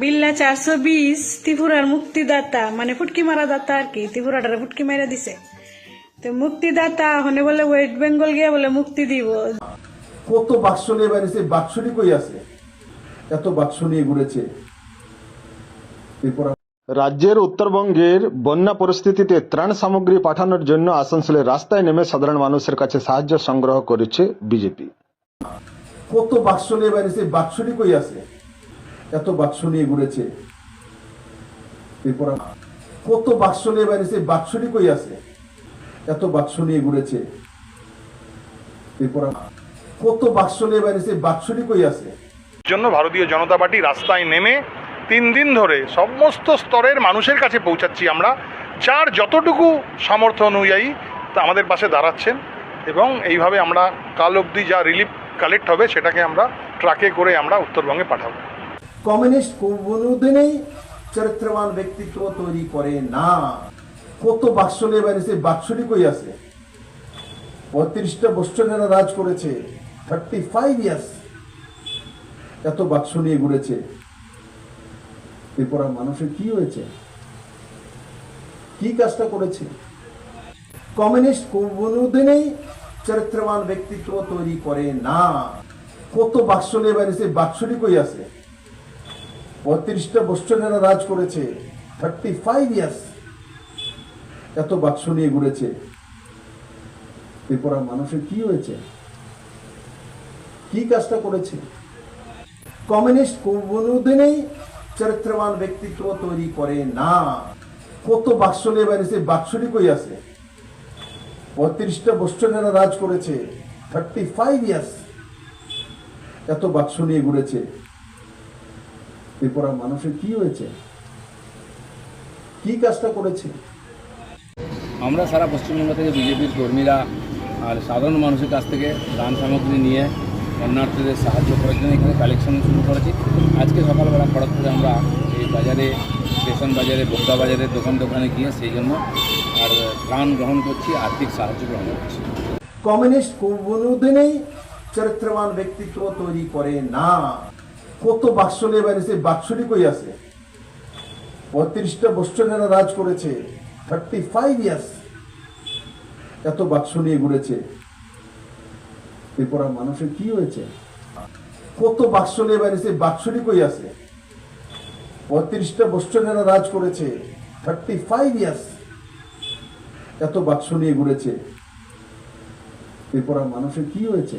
বিল্লা চারশো বিশ ত্রিপুরার মুক্তিদাতা। মানে ফুটকি মারা দাতা আর কি ত্রিপুরাটারে ফুটকি মেরে দিছে। তো মুক্তিদাতা হনে বলে ওয়েস্ট বেঙ্গল গিয়ে বলে মুক্তি দিব। কত বাক্স নিয়ে বেরিয়েছে বাক্সটি কই আছে? এত বাক্স নিয়ে ঘুরেছে। এরপর রাজ্যের উত্তরবঙ্গের বন্যা পরিস্থিতিতে ত্রাণ সামগ্রী পাঠানোর জন্য আসানসোলের রাস্তায় নেমে সাধারণ মানুষের কাছে সাহায্য সংগ্রহ করেছে বিজেপি। কত বাক্স নিয়ে বেরিয়েছে বাক্সটি কই আছে? এত বাক্স নিয়ে ঘুরেছে। এরপর কত বাক্স নিয়ে বেরিয়েছে বাক্সটি কই আছে? এত বাক্স নিয়ে ঘুরেছে। এরপর কত বাক্স নিয়ে বেরিয়েছে বাক্সটি কই আছে? জন্য ভারতীয় জনতা পার্টি রাস্তায় নেমে তিন দিন ধরে সমস্ত স্তরের মানুষের কাছে পৌঁছাচ্ছি আমরা, যার যতটুকু সামর্থ্য অনুযায়ী তা আমাদের পাশে দাঁড়াচ্ছেন এবং এইভাবে আমরা কাল অবধি যা রিলিফ কালেক্ট হবে সেটাকে আমরা ট্রাকে করে আমরা উত্তরবঙ্গে পাঠাবো। কমিউনিস্ট কোনোদিনই চরিত্রবান ব্যক্তিত্ব তৈরি করে না। কত বাক্স নিয়ে বাক্সটি কই আছে? পঁয়ত্রিশটা বছর যারা রাজ করেছে থার্টি ফাইভ ইয়ার্স এত বাক্স নিয়ে ঘুরেছে। এরপর মানুষের কি হয়েছে? কি কাজটা করেছে? কমিউনিস্ট কোনোদিনই চরিত্রবান ব্যক্তিত্ব তৈরি করে না। কত বাক্স নিয়ে বেরিয়েছে বাক্সটি কই আছে? পঁয়ত্রিশটা বছর যারা রাজ করেছে থার্টি ফাইভ ইয়ার্স এত বাক্স নিয়ে ঘুরেছে। এরপর মানুষের কি হয়েছে? কি কাজটা করেছে? কমিউনিস্ট কোনোদিনই চরিত্রবান ব্যক্তিত্ব তৈরি করে না। কত বাক্স নিয়ে বেরিয়েছে, বাক্সটি কই আছে? পঁয়ত্রিশটা বছর যারা রাজ করেছে থার্টি ফাইভ ইয়ার্স এত বাক্স নিয়ে ঘুরেছে। এরপর মানুষের কি হয়েছে? কি কাজটা করেছে? আমরা সারা পশ্চিমবঙ্গ থেকে বিজেপির কর্মীরা আর সাধারণ মানুষের কাছ থেকে দান সামগ্রী নিয়ে বন্যার্থীদের সাহায্য করার জন্য এখানে কালেকশন শুরু করেছি। আজকে সকালবেলা খড়গপুরে আমরা এই বাজারে স্টেশন বাজারে বোগদা বাজারে দোকান দোকানে গিয়ে সেই জন্য আর ত্রাণ গ্রহণ করছি আর্থিক সাহায্য গ্রহণ করছি। কমিউনিস্ট কোনোদিনই চরিত্রবান ব্যক্তিত্ব তৈরি করে না। কত নিয়ে বেরিয়েছে বাক্সটি কই আছে? পঁয়ত্রিশটা বছর যারা রাজ করেছে থার্টি ফাইভ ইয়ার্স এত বাক্স নিয়ে ঘুরেছে। এরপর মানুষের কি হয়েছে? কত বাক্স নিয়ে বেরিয়েছে বাক্সটি কই আছে? পঁয়ত্রিশটা বছর যারা রাজ করেছে থার্টি ফাইভ ইয়ার্স এত বাক্স নিয়ে ঘুরেছে। এরপর মানুষের কি হয়েছে?